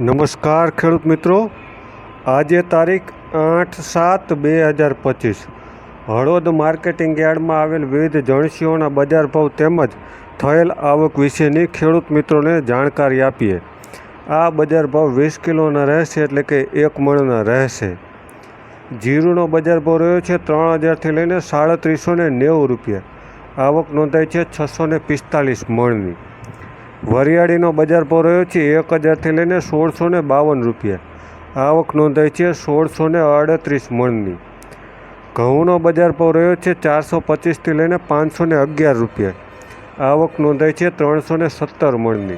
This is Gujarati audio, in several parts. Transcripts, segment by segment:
નમસ્કાર ખેડૂત મિત્રો. આજે તારીખ આઠ સાત બે હજાર પચીસ. હળવદ માર્કેટિંગ યાર્ડમાં આવેલ વિવિધ જણસીઓના બજાર ભાવ તેમજ થયેલ આવક વિશેની ખેડૂત મિત્રોને જાણકારી આપીએ. આ બજાર ભાવ વીસ કિલોના રહેશે એટલે કે એક મણના રહેશે. જીરુનો બજાર ભાવ રહ્યો છે ત્રણ હજારથી લઈને સાડત્રીસો ને નેવું રૂપિયા. આવક નોંધાઈ છે છસો ને પિસ્તાલીસ મણની. વરિયાળીનો બજાર રહ્યો છે એક હજારથી લઈને સોળસો ને બાવન રૂપિયા. આવક નોંધાઈ છે સોળસો ને અડત્રીસ મણની. ઘઉંનો બજાર રહ્યો છે ચારસો પચીસથી લઈને પાંચસો ને અગિયાર રૂપિયા. આવક નોંધાઈ છે ત્રણસો ને સત્તર મણની.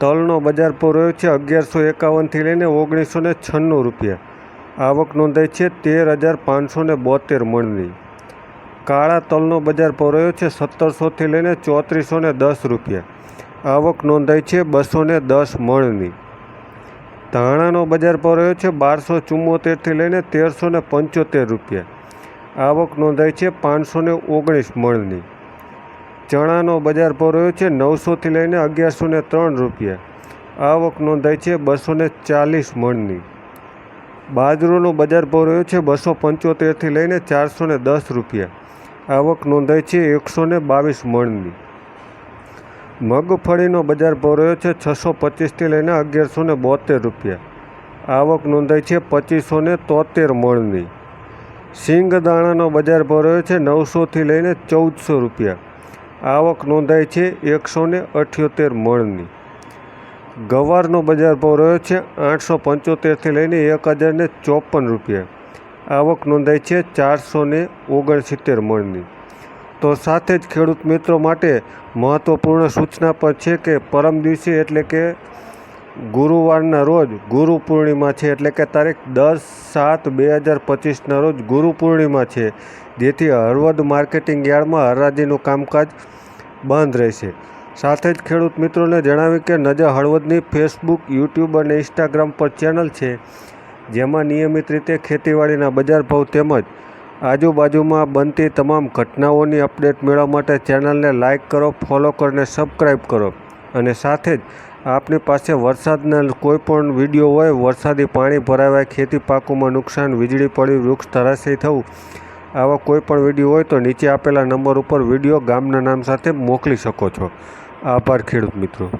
તલનો બજાર રહ્યો છે અગિયારસો એકાવનથી લઈને ઓગણીસો ને છન્નું રૂપિયા. આવક નોંધાઈ છે તેર હજાર પાંચસો ને બોતેર મણની. કાળા તલનો બજાર ભાવ છે સત્તરસોથી લઈને ચોત્રીસો ને દસ રૂપિયા. આવક નોંધાઈ છે બસો ને દસ મણની. ધાણાનો બજાર ભાવ છે બારસો ચુમ્મોતેરથી લઈને તેરસો ને પંચોતેર રૂપિયા. આવક નોંધાઈ છે પાંચસો ને ઓગણીસ મણની. ચણાનો બજાર ભાવ છે નવસોથી લઈને અગિયારસો ને ત્રણ રૂપિયા. આવક નોંધાઈ છે બસો ને ચાલીસ મણની. બાજરોનો બજાર ભાવ છે બસો પંચોતેરથી લઈને ચારસો ને દસ રૂપિયા. આવક નોંધાઈ છે એકસો ને બાવીસ મણની. મગફળીનો બજાર રહ્યો છે છસો પચીસથી લઈને અગિયારસો ને બોતેર રૂપિયા. આવક નોંધાઈ છે પચીસો ને તોતેર મણની. સિંગ દાણાનો બજાર રહ્યો છે નવસોથી લઈને ચૌદસો રૂપિયા. આવક નોંધાઈ છે એકસો ને અઠ્યોતેર મણની. ગવારનો બજાર ભાવ રહ્યો છે આઠસો પંચોતેરથી લઈને એક હજારને ચોપન રૂપિયા. આવક નોંધાઈ છે ચારસો ને ઓગણસિત્તેર મણની. તો સાથે જ ખેડૂત મિત્રો માટે મહત્ત્વપૂર્ણ સૂચના પણ છે કે પરમ દિવસે એટલે કે ગુરુવારના રોજ ગુરુ પૂર્ણિમા છે એટલે કે તારીખ દસ સાત બે હજાર પચીસના રોજ ગુરુ પૂર્ણિમા છે, જેથી હળવદ માર્કેટિંગ યાર્ડમાં હરાજીનું કામકાજ બંધ રહેશે. સાથે જ ખેડૂત મિત્રોને જણાવ્યું કે નજર હળવદની ફેસબુક, યુટ્યુબ અને ઇન્સ્ટાગ્રામ પર ચેનલ છે જેમાં નિયમિત રીતે ખેતીવાડીના બજાર ભાવ તેમજ આજુબાજુમાં બનતી તમામ ઘટનાઓની અપડેટ મેળવવા માટે ચેનલને લાઇક કરો, ફોલો કરીને સબસ્ક્રાઈબ કરો. અને સાથે જ આપની પાસે વરસાદના કોઈ પણ વીડિયો હોય, વરસાદી પાણી ભરાવાય, ખેતી પાકોમાં નુકસાન, વીજળી પડી વૃક્ષ ધરાશય થવું, આવા કોઈ પણ વીડિયો હોય તો નીચે આપેલા નંબર ઉપર વીડિયો ગામના નામ સાથે મોકલી શકો છો. આભાર ખેડૂત મિત્રો.